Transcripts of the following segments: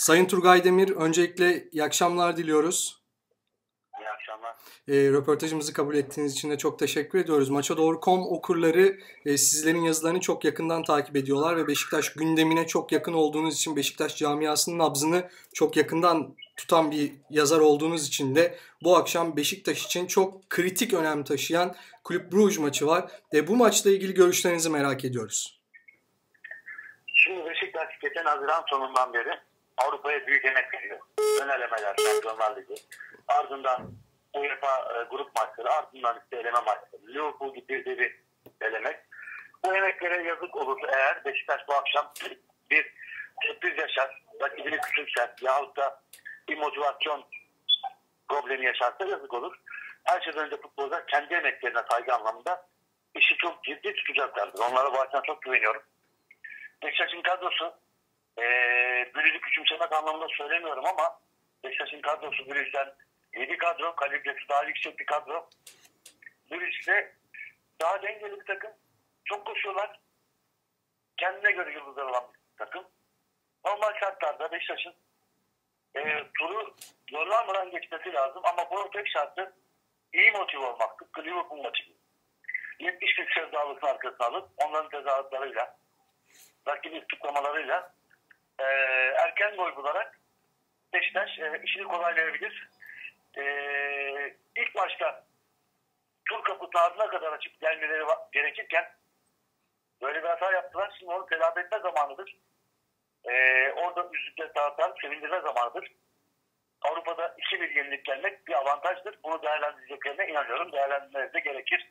Sayın Turgay Demir, öncelikle iyi akşamlar diliyoruz. İyi akşamlar. E, röportajımızı kabul ettiğiniz için de çok teşekkür ediyoruz. Maça Doğru.com okurları e, sizlerin yazılarını çok yakından takip ediyorlar ve Beşiktaş gündemine çok yakın olduğunuz için Beşiktaş camiasının nabzını çok yakından tutan bir yazar olduğunuz için de bu akşam Beşiktaş için çok kritik önem taşıyan Kulüp Bruges maçı var. E, bu maçla ilgili görüşlerinizi merak ediyoruz. Şimdi Beşiktaş geçen Haziran sonundan beri Avrupa'ya büyük emek veriyor. Ön elemeler, Şampiyonlar Ligi. Ardından UEFA e, grup maçları, ardından işte eleme maçları. Liverpool gibi bir elemek. Bu emeklere yazık olur eğer Beşiktaş bu akşam bir sürpriz yaşar, rakibini küçülser yahut da bir motivasyon problemi yaşarsa yazık olur. Her şeyden önce futbolcular kendi emeklerine saygı anlamında işi çok ciddi tutacaklardır. Onlara bu açıdan çok güveniyorum. Beşiktaş'ın kadrosu e, Brüj'ü küçümsemek anlamında söylemiyorum ama Beşiktaş'ın kadrosu Brüj'den 7 kadro, kalibresi daha yüksek bir kadro. Brüj ise daha dengeli bir takım. Çok koşuyorlar. Kendine göre yıldızlar olan bir takım. Normal şartlarda Beşiktaş'ın e, turu zorlanmadan geçmesi lazım ama bunun tek şartı iyi motive olmak. Tıpkı Liverpool maçı gibi. 70 bin sevdalısının arkasına alıp onların tezahüratlarıyla rakibi tutuklamalarıyla e, erken gol bularak Beşiktaş e, işini kolaylayabilir. E, ilk başta tur kapısı ardına kadar açıp gelmeleri gerekirken böyle bir hata yaptılar. Şimdi onu telafi etme zamanıdır. E, orada üzüntüle taraftar sevindirme zamanıdır. Avrupa'da 2-1 yenilik gelmek bir avantajdır. Bunu değerlendireceklerine inanıyorum. Değerlendirmeleri de gerekir.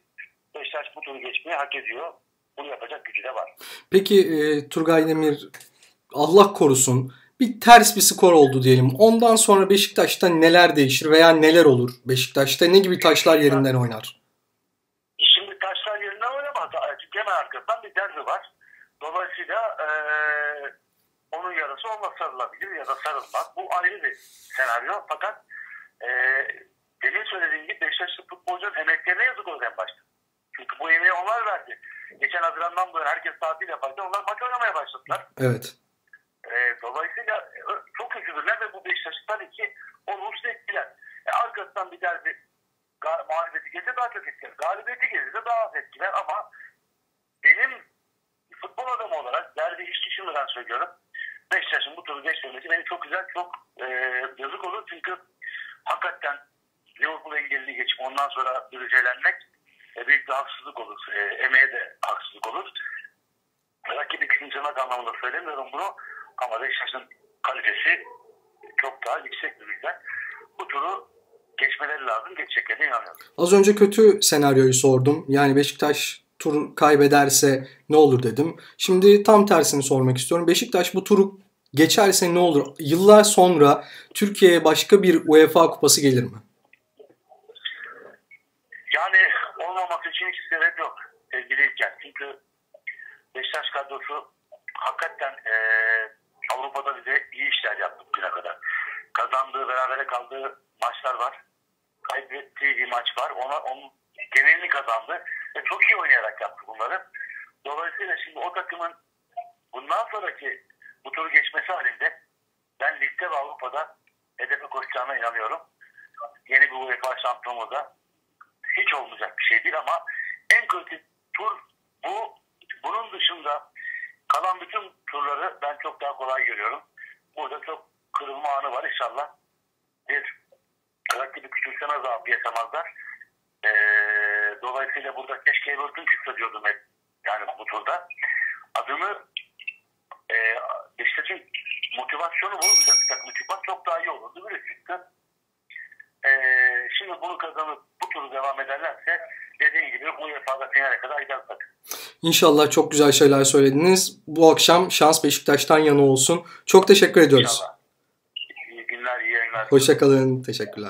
Beşiktaş bu turu geçmeyi hak ediyor. Bunu yapacak gücü de var. Peki e, Turgay Demir Allah korusun bir ters bir skor oldu diyelim. Ondan sonra Beşiktaş'ta neler değişir veya neler olur? Beşiktaş'ta ne gibi taşlar yerinden oynar? Şimdi taşlar yerinden oynamaz. Hemen arkasından bir derbi var. Dolayısıyla e, onun yarısı onunla sarılabilir ya da sarılmaz. Bu ayrı bir senaryo. Fakat e, demin söylediğim gibi Beşiktaşlı futbolcunun emeklerine yazık olur en başta. Çünkü bu emeği onlar verdi. Geçen Haziran'dan bu herkes tatil yaparken onlar maç oynamaya başladılar. Evet. E, dolayısıyla çok üzülürler ve bu Beşiktaş'ı tabii ki olumsuz etkiler. Arkasından bir derbi mağlubiyeti gelirse daha çok etkiler. Galibiyeti gelirse daha az etkiler ama benim futbol adamı olarak derbi hiç düşünmeden söylüyorum. Beşiktaş'ın bu turu geçmemesi beni çok güzel, çok e, yazık olur. Çünkü hakikaten Liverpool'a engelli geçip ondan sonra dürücelenmek e, büyük bir haksızlık olur. E, emeğe de haksızlık olur. Rakibi küçümsemek anlamında söylemiyorum bunu. Ama Beşiktaş'ın kalitesi çok daha yüksek bir yüzden. Bu turu geçmeleri lazım. Geçeceklerine inanıyorum. Az önce kötü senaryoyu sordum. Yani Beşiktaş tur kaybederse ne olur dedim. Şimdi tam tersini sormak istiyorum. Beşiktaş bu turu geçerse ne olur? Yıllar sonra Türkiye'ye başka bir UEFA kupası gelir mi? Yani olmaması için hiç sebep yok sevgili İlker. Çünkü Beşiktaş kadrosu hakikaten e, Avrupa'da bize iyi işler yaptı bugüne kadar. Kazandığı, berabere kaldığı maçlar var. Kaybettiği bir maç var. Ona onun genelini kazandı. Ve çok iyi oynayarak yaptı bunları. Dolayısıyla şimdi o takımın bundan sonraki bu turu geçmesi halinde ben ligde ve Avrupa'da hedefe koşacağına inanıyorum. Yeni bir UEFA şampiyonu da hiç olmayacak bir şey değil ama en kötü tur bu. Bunun dışında kalan bütün turları ben çok daha kolay görüyorum. Burada çok kırılma anı var inşallah. Bir rakibi küçülseme zaafı yaşamazlar. Ee, dolayısıyla burada keşke Everton çıksa diyordum hep. Yani bu turda. Adını e, Beşiktaş'ın motivasyonu bozmayacak bir takımı çıkmak çok daha iyi olurdu. Böyle çıktı. E, şimdi bunu kazanıp bu turu devam ederlerse dediğim gibi UEFA'da finale kadar gider takım. İnşallah çok güzel şeyler söylediniz. Bu akşam şans Beşiktaş'tan yana olsun. Çok teşekkür ediyoruz. İnşallah. İyi günler, iyi yayınlar. Hoşçakalın. Teşekkürler.